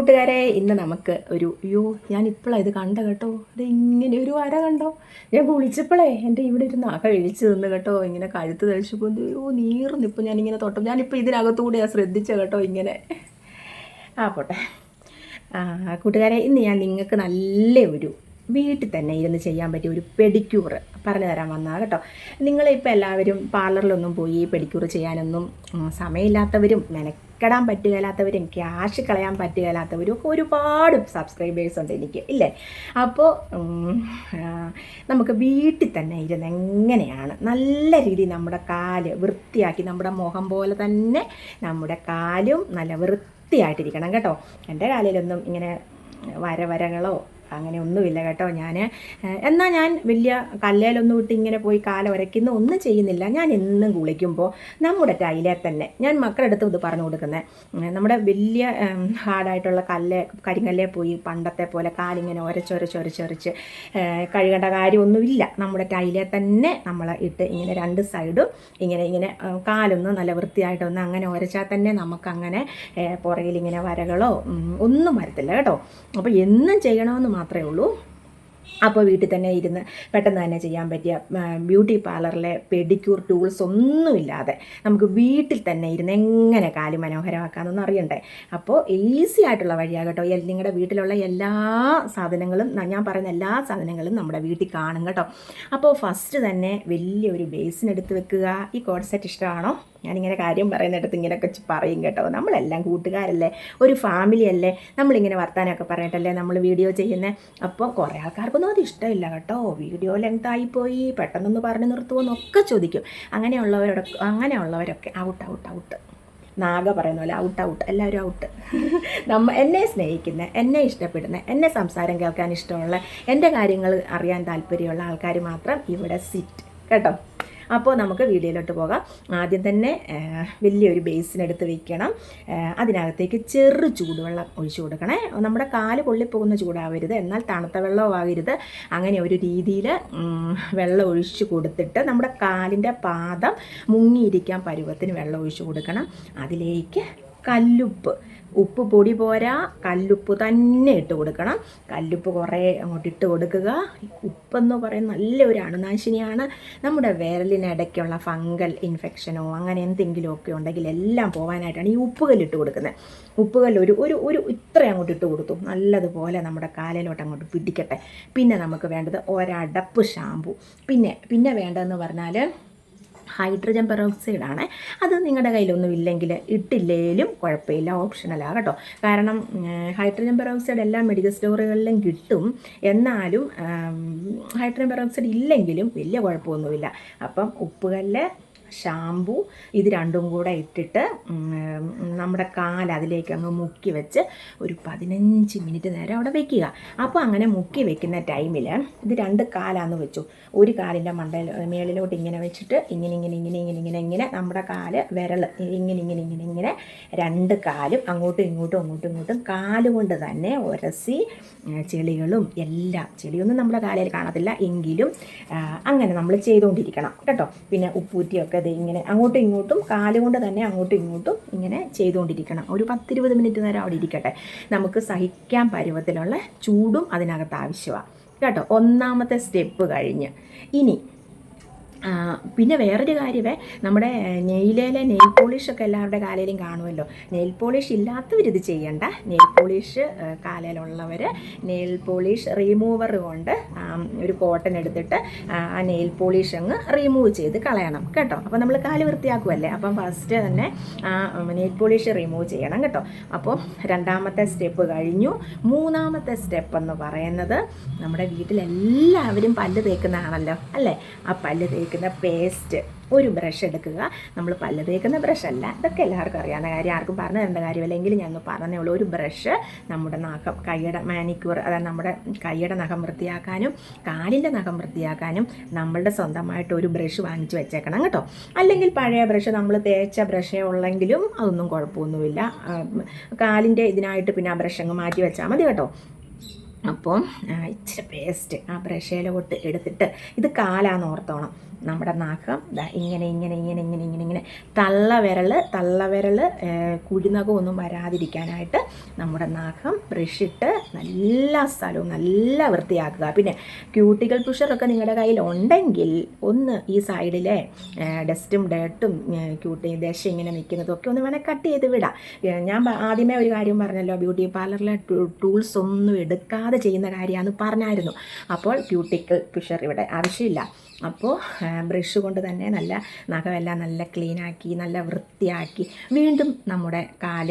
കൂട്ടുകാരെ ഇന്ന് നമുക്ക് ഒരു അയ്യോ ഞാൻ ഇപ്പോഴാണ് ഇത് കണ്ട കേട്ടോ. ഇത് ഇങ്ങനെ ഒരു വര കണ്ടോ? ഞാൻ കുളിച്ചപ്പോഴേ എന്റെ ഇവിടെ ഒരു നഖ ഇഴിച്ച് നിന്ന് കേട്ടോ. ഇങ്ങനെ കഴുത്ത് തളിച്ചപ്പോൾ അയ്യോ നീർന്ന് ഇപ്പം ഞാനിങ്ങനെ തൊട്ടു ഞാനിപ്പോൾ ഇതിനകത്തുകൂടെയാണ് ശ്രദ്ധിച്ച കേട്ടോ ഇങ്ങനെ. ആ പോട്ടെ. ആ കൂട്ടുകാരെ ഇന്ന് ഞാൻ നിങ്ങൾക്ക് നല്ല ഒരു വീട്ടിൽ തന്നെ ഇരുന്ന് ചെയ്യാൻ പറ്റിയ ഒരു പെഡിക്യൂർ പറഞ്ഞു തരാൻ വന്നാൽ കേട്ടോ. നിങ്ങളിപ്പോൾ എല്ലാവരും പാർലറിലൊന്നും പോയി പെഡിക്യൂർ ചെയ്യാനൊന്നും സമയമില്ലാത്തവരും മെനക്കെടാൻ പറ്റുകയില്ലാത്തവരും ക്യാഷ് കളയാൻ പറ്റുകയില്ലാത്തവരും ഒക്കെ ഒരുപാട് സബ്സ്ക്രൈബേഴ്സ് ഉണ്ട് എനിക്ക് ഇല്ലേ? അപ്പോൾ നമുക്ക് വീട്ടിൽ തന്നെ ഇരുന്ന് എങ്ങനെയാണ് നല്ല രീതിയിൽ നമ്മുടെ കാൽ വൃത്തിയാക്കി നമ്മുടെ മുഖം പോലെ തന്നെ നമ്മുടെ കാലും നല്ല വൃത്തിയായിട്ടിരിക്കണം കേട്ടോ. എന്റെ കാലിലൊന്നും ഇങ്ങനെ വര വരകളോ അങ്ങനെ ഒന്നുമില്ല കേട്ടോ ഞാൻ എന്നാൽ ഞാൻ വലിയ കല്ലേലൊന്നും ഇട്ട് ഇങ്ങനെ പോയി കാല ഉരയ്ക്കുന്ന ഒന്നും ചെയ്യുന്നില്ല. ഞാൻ എന്നും കുളിക്കുമ്പോൾ നമ്മുടെ ടൈലെ തന്നെ. ഞാൻ മക്കളുടെ അടുത്ത് ഇത് പറഞ്ഞു കൊടുക്കുന്നത് നമ്മുടെ വലിയ ഹാർഡായിട്ടുള്ള കല്ല് കരിങ്കല്ലേ പോയി പണ്ടത്തെ പോലെ കാലിങ്ങനെ ഒരച്ചൊരച്ചൊരച്ചൊരച്ച് കഴുകേണ്ട കാര്യമൊന്നുമില്ല. നമ്മുടെ ടൈലെ തന്നെ നമ്മൾ ഇട്ട് ഇങ്ങനെ രണ്ട് സൈഡും ഇങ്ങനെ ഇങ്ങനെ കാലൊന്നും നല്ല വൃത്തിയായിട്ടൊന്ന് അങ്ങനെ ഉരച്ചാൽ തന്നെ നമുക്കങ്ങനെ പുറകിൽ ഇങ്ങനെ വരകളോ ഒന്നും വരത്തില്ല കേട്ടോ. അപ്പോൾ എന്നും ചെയ്യണമെന്ന് മാത്രമേ ഉള്ളൂ. അപ്പോൾ വീട്ടിൽ തന്നെ ഇരുന്ന് പെട്ടെന്ന് തന്നെ ചെയ്യാൻ പറ്റിയ ബ്യൂട്ടി പാർലറിലെ പെഡിക്യൂർ ടൂൾസ് ഒന്നുമില്ലാതെ നമുക്ക് വീട്ടിൽ തന്നെ ഇരുന്ന് എങ്ങനെ കാൽ മനോഹരമാക്കാമെന്നൊന്നും അറിയണ്ടേ? അപ്പോൾ ഈസി ആയിട്ടുള്ള വഴിയാണ് കേട്ടോ. നിങ്ങളുടെ വീട്ടിലുള്ള എല്ലാ സാധനങ്ങളും ഞാൻ പറയുന്ന എല്ലാ സാധനങ്ങളും നമ്മുടെ വീട്ടിൽ കാണും കേട്ടോ. അപ്പോൾ ഫസ്റ്റ് തന്നെ വലിയൊരു ബേസിനെടുത്ത് വെക്കുക. ഈ കോഡ് സെറ്റ് ഇഷ്ടമാണോ? ഞാനിങ്ങനെ കാര്യം പറയുന്നിടത്ത് ഇങ്ങനെയൊക്കെ പറയും കേട്ടോ. നമ്മളെല്ലാം കൂട്ടുകാരല്ലേ? ഒരു ഫാമിലി അല്ലേ? നമ്മളിങ്ങനെ വർത്താനമൊക്കെ പറഞ്ഞിട്ടല്ലേ നമ്മൾ വീഡിയോ ചെയ്യുന്നത് അപ്പോൾ കുറേ ആൾക്കാർക്കൊന്നും അത് ഇഷ്ടമില്ല കേട്ടോ. വീഡിയോ ലെങ്ത് ആയിപ്പോയി. പെട്ടെന്നൊന്ന് പറഞ്ഞു നിർത്തുമോന്നൊക്കെ ചോദിക്കും. അങ്ങനെയുള്ളവരോട് അങ്ങനെയുള്ളവരൊക്കെ ഔട്ട് ഔട്ട് ഔട്ട് നാഗ പറയുന്ന പോലെ ഔട്ട് ഔട്ട് എല്ലാവരും ഔട്ട് നമ്മ എന്നെ സ്നേഹിക്കുന്ന എന്നെ ഇഷ്ടപ്പെടുന്ന എന്നെ സംസാരം കേൾക്കാൻ ഇഷ്ടമുള്ള എന്റെ കാര്യങ്ങൾ അറിയാൻ താല്പര്യമുള്ള ആൾക്കാർ മാത്രം ഇവിടെ സിറ്റ് കേട്ടോ. അപ്പോൾ നമുക്ക് വീഡിയോയിലോട്ട് പോകാം. ആദ്യം തന്നെ വലിയൊരു ബേസിനെടുത്ത് വെക്കണം. അതിനകത്തേക്ക് ചെറു ചൂടുവെള്ളം ഒഴിച്ചു കൊടുക്കണേ. നമ്മുടെ കാൽ പൊള്ളിപ്പോകുന്ന ചൂടാവരുത്. എന്നാൽ തണുത്ത വെള്ളവും ആകരുത് അങ്ങനെ ഒരു രീതിയിൽ വെള്ളം ഒഴിച്ചു കൊടുത്തിട്ട് നമ്മുടെ കാലിന്റെ പാദം മുങ്ങിയിരിക്കാൻ പരുവത്തിന് വെള്ളം ഒഴിച്ചു കൊടുക്കണം. അതിലേക്ക് കല്ലുപ്പ് ഉപ്പ് പൊടി പോരാ കല്ലുപ്പ് തന്നെ ഇട്ട് കൊടുക്കണം. കല്ലുപ്പ് കുറേ അങ്ങോട്ട് ഇട്ട് കൊടുക്കുക. ഉപ്പെന്ന് പറയുന്ന നല്ലൊരു അണുനാശിനിയാണ്. നമ്മുടെ വിരലിനിടയ്ക്കുള്ള ഫംഗൽ ഇൻഫെക്ഷനോ അങ്ങനെ എന്തെങ്കിലുമൊക്കെ ഉണ്ടെങ്കിൽ എല്ലാം പോകാനായിട്ടാണ് ഈ ഉപ്പുകല്ലിട്ട് കൊടുക്കുന്നത്. ഉപ്പുകല്ല് ഒരു ഒരു ഒരു ഇത്ര അങ്ങോട്ട് ഇട്ട് കൊടുത്തു. നല്ലതുപോലെ നമ്മുടെ കാലിലോട്ട് അങ്ങോട്ട് പിടിക്കട്ടെ. പിന്നെ നമുക്ക് വേണ്ടത് ഒരടപ്പ് ഷാമ്പു. പിന്നെ പിന്നെ വേണ്ടതെന്ന് പറഞ്ഞാൽ ഹൈഡ്രജൻ പെറോക്സൈഡ് ആണ് അത് നിങ്ങളുടെ കയ്യിലൊന്നും ഇല്ലെങ്കിൽ ഇട്ടില്ലേലും കുഴപ്പമില്ല. ഓപ്ഷണലാണ് കേട്ടോ. കാരണം ഹൈഡ്രജൻ പെറോക്സൈഡ് എല്ലാ മെഡിക്കൽ സ്റ്റോറുകളിലും കിട്ടും. എന്നാലും ഹൈഡ്രജൻ പെറോക്സൈഡ് ഇല്ലെങ്കിലും വലിയ കുഴപ്പമൊന്നുമില്ല. അപ്പം ഉപ്പുകല്ല് ഷാമ്പു ഇത് രണ്ടും കൂടെ ഇട്ടിട്ട് നമ്മുടെ കാൽ അതിലേക്ക് അങ്ങ് മുക്കി വെച്ച് ഒരു പതിനഞ്ച് മിനിറ്റ് നേരം അവിടെ വെക്കുക. അപ്പോൾ അങ്ങനെ മുക്കി വെക്കുന്ന ടൈമിൽ ഇത് രണ്ട് കാലാന്ന് വെച്ചു. ഒരു കാലിന്റെ മണ്ടയിൽ മേളിലോട്ട് ഇങ്ങനെ വെച്ചിട്ട് ഇങ്ങനെ ഇങ്ങനെ ഇങ്ങനെ ഇങ്ങനെ ഇങ്ങനെ ഇങ്ങനെ നമ്മുടെ കാൽ വിരൽ ഇങ്ങനെ ഇങ്ങനെ ഇങ്ങനെ ഇങ്ങനെ രണ്ട് കാലും അങ്ങോട്ടും ഇങ്ങോട്ടും അങ്ങോട്ടും ഇങ്ങോട്ടും കാലുകൊണ്ട് തന്നെ ഉരസി ചെളികളും എല്ലാം ചെളിയൊന്നും നമ്മുടെ കാലയിൽ കാണത്തില്ല. എങ്കിലും അങ്ങനെ നമ്മൾ ചെയ്തുകൊണ്ടിരിക്കണം. കേട്ടോ? പിന്നെ ഉപ്പൂറ്റിയൊക്കെ ഇത് ഇങ്ങനെ അങ്ങോട്ടും ഇങ്ങോട്ടും കാലുകൊണ്ട് തന്നെ അങ്ങോട്ടും ഇങ്ങോട്ടും ഇങ്ങനെ ചെയ്തുകൊണ്ടിരിക്കണം. ഒരു പത്തിരുപത് മിനിറ്റ് നേരം അവിടെ ഇരിക്കട്ടെ. നമുക്ക് സഹിക്കാൻ പരുവത്തിലുള്ള ചൂടും അതിനകത്ത് ആവശ്യമാണ് കേട്ടോ? ഒന്നാമത്തെ സ്റ്റെപ്പ് കഴിഞ്ഞ്. ഇനി പിന്നെ വേറൊരു കാര്യമേ നമ്മുടെ നെയിലേലെ നെയിൽ പോളിഷൊക്കെ എല്ലാവരുടെ കാലയിലും കാണുമല്ലോ നെയിൽ പോളിഷ് ഇല്ലാത്തവരിത് ചെയ്യണ്ട. നെയിൽ പോളിഷ് കാലയിലുള്ളവർ നെയിൽ പോളിഷ് റിമൂവർ കൊണ്ട് ഒരു കോട്ടൺ എടുത്തിട്ട് ആ, നെയിൽ പോളിഷ് അങ്ങ് റിമൂവ് ചെയ്ത് കളയണം കേട്ടോ. അപ്പോൾ നമ്മൾ കാൽ വൃത്തിയാക്കുമല്ലേ അപ്പം ഫസ്റ്റ് തന്നെ ആ നെയിൽ പോളിഷ് റിമൂവ് ചെയ്യണം കേട്ടോ. അപ്പോൾ രണ്ടാമത്തെ സ്റ്റെപ്പ് കഴിഞ്ഞു. മൂന്നാമത്തെ സ്റ്റെപ്പ് എന്ന് പറയുന്നത് നമ്മുടെ വീട്ടിലെല്ലാവരും പല്ല് തേക്കുന്നതാണല്ലോ അല്ലേ? ആ പല്ല് തേക്കുന്ന പേസ്റ്റ് ഒരു ബ്രഷ് എടുക്കുക. നമ്മൾ പല്ല് തേക്കുന്ന ബ്രഷ് അല്ല. ഇതൊക്കെ എല്ലാവർക്കും അറിയാവുന്ന കാര്യം. ആർക്കും പറഞ്ഞു തരേണ്ട കാര്യമല്ല എങ്കിലും ഞാൻ പറഞ്ഞേ ഉള്ളൂ. ഒരു ബ്രഷ് നമ്മുടെ നഖം കൈയുടെ മാനിക്യൂർ അതായത് നമ്മുടെ കൈയുടെ നഖം വൃത്തിയാക്കാനും കാലിന്റെ നഖം വൃത്തിയാക്കാനും നമ്മളുടെ സ്വന്തമായിട്ട് ഒരു ബ്രഷ് വാങ്ങിച്ച് വെച്ചേക്കണം കേട്ടോ. അല്ലെങ്കിൽ പഴയ ബ്രഷ് നമ്മൾ തേച്ച ബ്രഷേ ഉള്ളെങ്കിലും അതൊന്നും കുഴപ്പമൊന്നുമില്ല. കാലിന്റെ ഇതിനായിട്ട് പിന്നെ ആ ബ്രഷ് അങ്ങ് മാറ്റി വെച്ചാൽ മതി കേട്ടോ. അപ്പം ഇച്ചിരി പേസ്റ്റ് ആ ബ്രഷേലോട്ട് എടുത്തിട്ട് ഇത് കാലാന്ന് ഓർത്തോണം. നമ്മുടെ നാക്കം. ഇങ്ങനെ ഇങ്ങനെ ഇങ്ങനെ ഇങ്ങനെ ഇങ്ങനെ ഇങ്ങനെ. തള്ള വിരൽ തള്ള വിരൽ കുഴിനകമൊന്നും വരാതിരിക്കാനായിട്ട് നമ്മുടെ നാക്കം ബ്രഷിട്ട് നല്ല സ്ഥലവും നല്ല വൃത്തിയാക്കുക. പിന്നെ ക്യൂട്ടിക്കൽ പുഷറൊക്കെ നിങ്ങളുടെ കയ്യിൽ ഉണ്ടെങ്കിൽ ഒന്ന് ഈ സൈഡിലെ ഡസ്റ്റും ഡേട്ടും ക്യൂട്ടി ദശ ഇങ്ങനെ നിൽക്കുന്നതൊക്കെ ഒന്ന് വേണേൽ കട്ട് ചെയ്ത് വിടാം. ഞാൻ ആദ്യമേ ഒരു കാര്യം പറഞ്ഞല്ലോ ബ്യൂട്ടി പാർലറിലെ ടൂൾസ് ഒന്നും എടുക്കാതെ ചെയ്യുന്ന കാര്യമാണെന്ന് പറഞ്ഞായിരുന്നു. അപ്പോൾ ക്യൂട്ടിക്കൽ പുഷർ ഇവിടെ ആവശ്യമില്ല. അപ്പോൾ ബ്രഷ് കൊണ്ട് തന്നെ നല്ല നഖമെല്ലാം നല്ല ക്ലീനാക്കി നല്ല വൃത്തിയാക്കി വീണ്ടും നമ്മുടെ കാൽ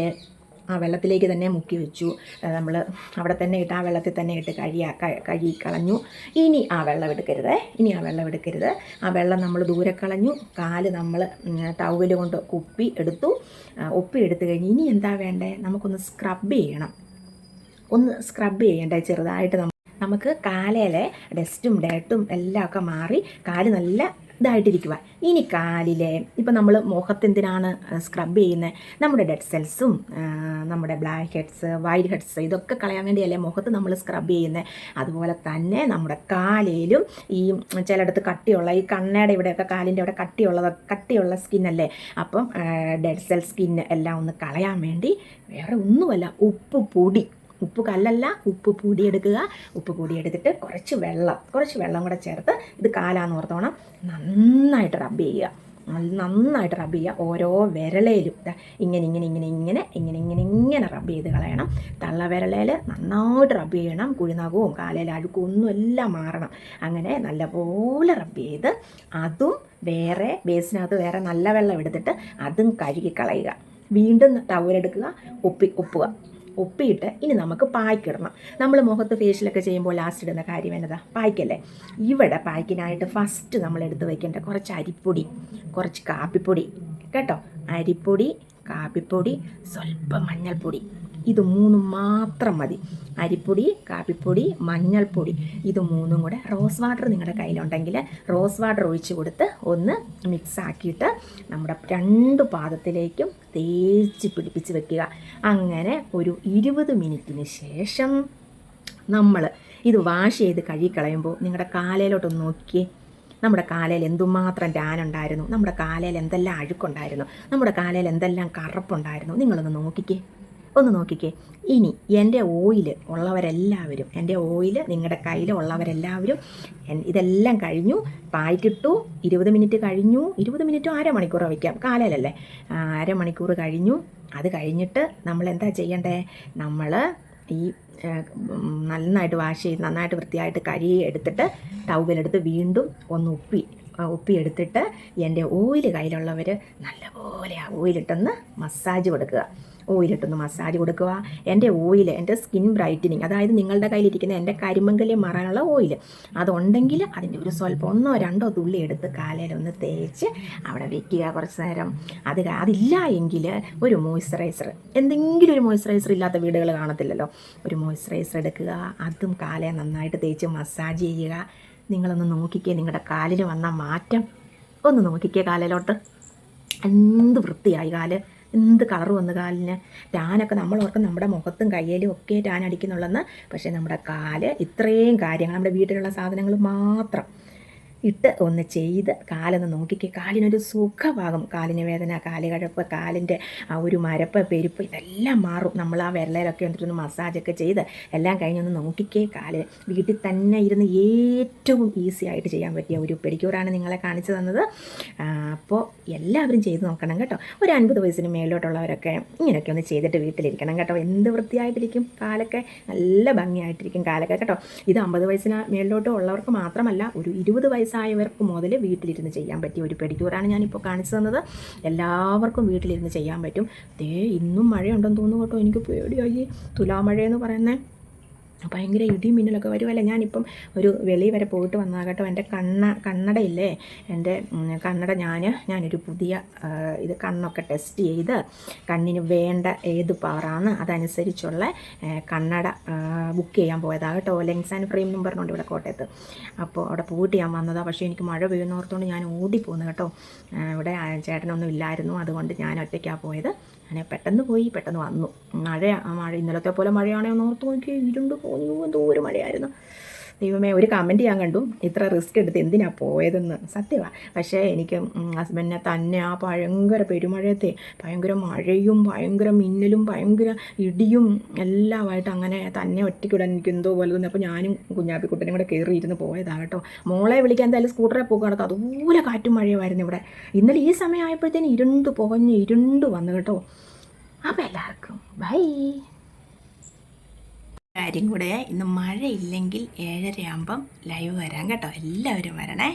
ആ വെള്ളത്തിലേക്ക് തന്നെ മുക്കി വെച്ചു. നമ്മൾ അവിടെ തന്നെ ഇട്ട് ആ വെള്ളത്തിൽ തന്നെ ഇട്ട് കഴിയാ കഴുകി കളഞ്ഞു. ഇനി ആ വെള്ളം എടുക്കരുത്. ഇനി ആ വെള്ളം എടുക്കരുത്. ആ വെള്ളം നമ്മൾ ദൂരെ കളഞ്ഞു. കാൽ നമ്മൾ ടവൽ കൊണ്ട് കുപ്പി എടുത്തു. ഒപ്പി എടുത്തു കഴിഞ്ഞ് ഇനി എന്താ വേണ്ടേ? നമുക്കൊന്ന് സ്ക്രബ് ചെയ്യണം. ഒന്ന് സ്ക്രബ് ചെയ്യണ്ടേ? ചെറുതായിട്ട് നമ്മ നമുക്ക് കാലയിലെ ഡസ്റ്റും ഡേട്ടും എല്ലാം ഒക്കെ മാറി കാൽ നല്ല ഇതായിട്ടിരിക്കുക ഇനി കാലിലെ ഇപ്പം നമ്മൾ മുഖത്തെന്തിനാണ് സ്ക്രബ് ചെയ്യുന്നത് നമ്മുടെ ഡെഡ് സെൽസും നമ്മുടെ ബ്ലാക്ക് ഹെഡ്സ് വൈറ്റ് ഹെഡ്സ് ഇതൊക്കെ കളയാൻ വേണ്ടിയല്ലേ മുഖത്ത് നമ്മൾ സ്ക്രബ് ചെയ്യുന്നത് അതുപോലെ തന്നെ നമ്മുടെ കാലിലും ഈ ചിലയിടത്ത് കട്ടിയുള്ള ഈ കണ്ണയുടെ ഇവിടെയൊക്കെ കാലിന്റെ ഇവിടെ കട്ടിയുള്ളത് കട്ടിയുള്ള സ്കിന്നല്ലേ അപ്പം ഡെഡ് സെൽ സ്കിന്ന് എല്ലാം ഒന്ന് കളയാൻ വേണ്ടി വേറെ ഒന്നുമല്ല ഉപ്പ് പൊടി ഉപ്പ് കല്ലല്ല ഉപ്പ് പൊടി എടുക്കുക ഉപ്പ് പൊടി എടുത്തിട്ട് കുറച്ച് വെള്ളം കുറച്ച് വെള്ളം കൂടെ ചേർത്ത് ഇത് കാലാന്ന് ഓർത്തോണം. നന്നായിട്ട് റബ്ബ് ചെയ്യുക. നന്നായിട്ട് റബ്ബ് ചെയ്യുക. ഓരോ വിരലയിലും ഇങ്ങനെ ഇങ്ങനെ ഇങ്ങനെ ഇങ്ങനെ ഇങ്ങനെ ഇങ്ങനെ ഇങ്ങനെ റബ്ബ് ചെയ്ത് കളയണം. തള്ള വിരലയിൽ നന്നായിട്ട് റബ്ബ് ചെയ്യണം. കുഴിനകവും കാലയിലെ അഴുക്കും ഒന്നും എല്ലാം മാറണം. അങ്ങനെ നല്ലപോലെ റബ്ബ് ചെയ്ത് അതും വേറെ ബേസിനകത്ത് വേറെ നല്ല വെള്ളം എടുത്തിട്ട് അതും കഴുകി കളയുക. വീണ്ടും ടവലെടുക്കുക ഒപ്പി ഒപ്പുക ഒപ്പിയിട്ട് ഇനി നമുക്ക് പായ്ക്കിടണം. നമ്മൾ മുഖത്ത് ഫേഷ്യലൊക്കെ ചെയ്യുമ്പോൾ ലാസ്റ്റ് ഇടുന്ന കാര്യം എന്നതാ? പായ്ക്കല്ലേ? ഇവിടെ പായ്ക്കിനായിട്ട് ഫസ്റ്റ് നമ്മൾ എടുത്ത് വയ്ക്കേണ്ട കുറച്ച് അരിപ്പൊടി കുറച്ച് കാപ്പിപ്പൊടി. കേട്ടോ? അരിപ്പൊടി കാപ്പിപ്പൊടി സ്വല്പം മഞ്ഞൾപ്പൊടി. ഇത് മൂന്നും മാത്രം മതി. അരിപ്പൊടി കാപ്പിപ്പൊടി മഞ്ഞൾപ്പൊടി. ഇത് മൂന്നും കൂടെ റോസ് വാട്ടർ നിങ്ങളുടെ കയ്യിലുണ്ടെങ്കിൽ റോസ് വാട്ടർ ഒഴിച്ച് കൊടുത്ത് ഒന്ന് മിക്സ് ആക്കിയിട്ട് നമ്മുടെ രണ്ട് പാദത്തിലേക്കും തേച്ച് പിടിപ്പിച്ച് വെക്കുക. അങ്ങനെ ഒരു ഇരുപത് മിനിറ്റിന് ശേഷം നമ്മൾ ഇത് വാഷ് ചെയ്ത് കഴുകിക്കളയുമ്പോൾ നിങ്ങളുടെ കാലയിലോട്ടൊന്ന് നോക്കിയേ. നമ്മുടെ കാലയിൽ എന്തുമാത്രം ഡാനുണ്ടായിരുന്നു നമ്മുടെ കാലയിൽ എന്തെല്ലാം അഴുക്കുണ്ടായിരുന്നു? നമ്മുടെ കാലയിൽ എന്തെല്ലാം കറുപ്പുണ്ടായിരുന്നു? നിങ്ങളൊന്ന് നോക്കിക്കേ. ഒന്ന് നോക്കിക്കേ. ഇനി എന്റെ ഓയിൽ ഉള്ളവരെല്ലാവരും എന്റെ ഓയിൽ നിങ്ങളുടെ കയ്യിൽ ഉള്ളവരെല്ലാവരും ഇതെല്ലാം കഴിഞ്ഞു പായ്ക്കിട്ടു ഇരുപത് മിനിറ്റ് കഴിഞ്ഞു ഇരുപത് മിനിറ്റും അരമണിക്കൂർ വയ്ക്കാം കാലയിലല്ലേ അരമണിക്കൂർ കഴിഞ്ഞു അത് കഴിഞ്ഞിട്ട് നമ്മൾ എന്താ ചെയ്യണ്ടേ? നമ്മൾ ഈ നന്നായിട്ട് വാഷ് ചെയ്ത് നന്നായിട്ട് വൃത്തിയായിട്ട് കഴുകി എടുത്തിട്ട് ടൗവലെടുത്ത് വീണ്ടും ഒന്ന് ഉപ്പി ആ, ഉപ്പി എടുത്തിട്ട് എന്റെ ഓയിൽ കയ്യിലുള്ളവർ നല്ലപോലെ ആ ഓയിലിട്ടൊന്ന് മസാജ് കൊടുക്കുക. ഓയിലിട്ടൊന്ന് മസാജ് കൊടുക്കുക. എന്റെ ഓയിൽ എന്റെ സ്കിൻ ബ്രൈറ്റനിങ് അതായത് നിങ്ങളുടെ കയ്യിലിരിക്കുന്ന എന്റെ കരിമങ്കലി മാറാനുള്ള ഓയിൽ അതുണ്ടെങ്കിൽ അതിന്റെ ഒരു സ്വല്പം ഒന്നോ രണ്ടോ തുള്ളി എടുത്ത് കാലയിലൊന്ന് തേച്ച് അവിടെ വെക്കുക കുറച്ച് നേരം. അത് അതില്ല എങ്കിൽ ഒരു മോയ്സ്ചറൈസർ എന്തെങ്കിലും ഒരു മോയ്സ്ചറൈസർ ഇല്ലാത്ത വീടുകൾ കാണത്തില്ലല്ലോ. ഒരു മോയ്സ്ചറൈസർ എടുക്കുക അതും കാലയെ നന്നായിട്ട് തേച്ച് മസാജ് ചെയ്യുക. നിങ്ങളൊന്ന് നോക്കിക്കേ നിങ്ങളുടെ കാലിൽ വന്ന മാറ്റം. ഒന്ന് നോക്കിക്കേ കാലിലോട്ട്. എന്ത് വൃത്തിയായി കാൽ. എന്ത് കളർ വന്ന് കാലിന്? ടാനൊക്കെ നമ്മൾ ഓർക്കും നമ്മുടെ മുഖത്തും കയ്യിലും ഒക്കെ ടാൻ അടിക്കുന്നുള്ളെന്ന്. പക്ഷേ നമ്മുടെ കാൽ ഇത്രയും കാര്യങ്ങൾ നമ്മുടെ വീട്ടിലുള്ള സാധനങ്ങൾ മാത്രം ഇട്ട് ഒന്ന് ചെയ്ത് കാലൊന്ന് നോക്കിക്ക്. കാലിനൊരു സുഖമാകും. കാലിന് വേദന കാലുകഴപ്പ് കാലിന്റെ ആ ഒരു മരപ്പ് പെരുപ്പ് ഇതെല്ലാം മാറും. നമ്മൾ ആ വിരലയിലൊക്കെ വന്നിട്ടൊന്ന് മസാജൊക്കെ ചെയ്ത് എല്ലാം കഴിഞ്ഞൊന്ന് നോക്കിക്കേ. കാൽ വീട്ടിൽ തന്നെ ഇരുന്ന് ഏറ്റവും ഈസി ആയിട്ട് ചെയ്യാൻ പറ്റിയ ഒരു പെഡിക്യൂറാണ് നിങ്ങളെ കാണിച്ചു തന്നത്. അപ്പോൾ എല്ലാവരും ചെയ്ത് നോക്കണം കേട്ടോ. ഒരു അൻപത് വയസ്സിന് മേലോട്ടുള്ളവരൊക്കെ ഇങ്ങനെയൊക്കെ ഒന്ന് ചെയ്തിട്ട് വീട്ടിലിരിക്കണം കേട്ടോ. എന്ത് വൃത്തിയായിട്ടിരിക്കും കാലൊക്കെ? നല്ല ഭംഗിയായിട്ടിരിക്കും കാലൊക്കെ കേട്ടോ. ഇത് അമ്പത് വയസ്സിന് മേളിലോട്ട് ഉള്ളവർക്ക് മാത്രമല്ല ഒരു ഇരുപത് വയസ്സായവർക്ക് മുതൽ വീട്ടിലിരുന്ന് ചെയ്യാൻ പറ്റിയ ഒരു പെഡിക്യൂറാണ് ഞാനിപ്പോൾ കാണിച്ചു തന്നത്. എല്ലാവർക്കും വീട്ടിലിരുന്ന് ചെയ്യാൻ പറ്റും. ദേ ഇന്നും മഴയുണ്ടെന്ന് തോന്നുന്നു കേട്ടോ. എനിക്ക് പേടിയായി. തുലാമഴയെന്ന് പറയുന്നത് ഭയങ്കര ഇടിയും മിന്നലൊക്കെ വരുമല്ലേ? ഞാനിപ്പം ഒരു വെളി വരെ പോയിട്ട് വന്നാൽ കേട്ടോ എന്റെ കണ്ണ കണ്ണടയില്ലേ? എന്റെ കണ്ണട ഞാൻ ഞാനൊരു പുതിയ ഇത് കണ്ണൊക്കെ ടെസ്റ്റ് ചെയ്ത് കണ്ണിന് വേണ്ട ഏത് പവറാണ് അതനുസരിച്ചുള്ള കണ്ണട ബുക്ക് ചെയ്യാൻ പോയതാണ് കേട്ടോ. ലെങ്സ് ആൻഡ് ഫ്രെയിം എന്ന് പറഞ്ഞുകൊണ്ട് ഇവിടെ കോട്ടയത്ത്. അപ്പോൾ അവിടെ പോയിട്ട് ഞാൻ വന്നതാണ് പക്ഷേ എനിക്ക് മഴ പെയ്യുന്നോർത്തുകൊണ്ട് ഞാൻ ഓടി ഓടിപ്പോന്നു കേട്ടോ. ഇവിടെ ചേട്ടനൊന്നും ഇല്ലായിരുന്നു. അതുകൊണ്ട് ഞാൻ ഒറ്റയ്ക്കാണ് പോയത്. ഞാൻ പെട്ടെന്ന് പോയി പെട്ടെന്ന് വന്നു. മഴ മഴ ഇന്നലത്തെ പോലെ മഴയാണോ എന്ന് ഓർത്ത് നോക്കി ഇരുണ്ട് പോയി എന്തോ ഒരു മഴയായിരുന്നു. ദൈവമേ ഒരു കമന്റ് ഞാൻ കണ്ടു. ഇത്ര റിസ്ക് എടുത്ത് എന്തിനാണ് പോയതെന്ന്. സത്യമാണ് പക്ഷേ എനിക്ക് ഹസ്ബൻഡിനെ തന്നെ ആ ഭയങ്കര പെരുമഴയത്തെ ഭയങ്കര മഴയും ഭയങ്കര മിന്നലും ഭയങ്കര ഇടിയും എല്ലാമായിട്ട് അങ്ങനെ തന്നെ ഒറ്റയ്ക്ക് വിടാൻ എനിക്ക് എന്തോ പോലെ തോന്നി. അപ്പോൾ ഞാനും കുഞ്ഞാപ്പിക്കുട്ടനും കൂടെ കയറി ഇരുന്ന് പോയതാണ് കേട്ടോ മോളെ വിളിക്കാൻ എന്തായാലും സ്കൂട്ടറെ പോകുക നടക്കും. അതുപോലെ കാറ്റും മഴയുമായിരുന്നു ഇവിടെ. ഇന്നലെ ഈ സമയമായപ്പോഴത്തേന് ഇരുണ്ട് പുകഞ്ഞ് ഇരുണ്ട് വന്നു കേട്ടോ. അപ്പോൾ എല്ലാവർക്കും ബൈ കാര്യം കൂടെ ഇന്ന് മഴയില്ലെങ്കിൽ ഏഴരയാകുമ്പം ലൈവ് വരാം കേട്ടോ. എല്ലാവരും വരണേ.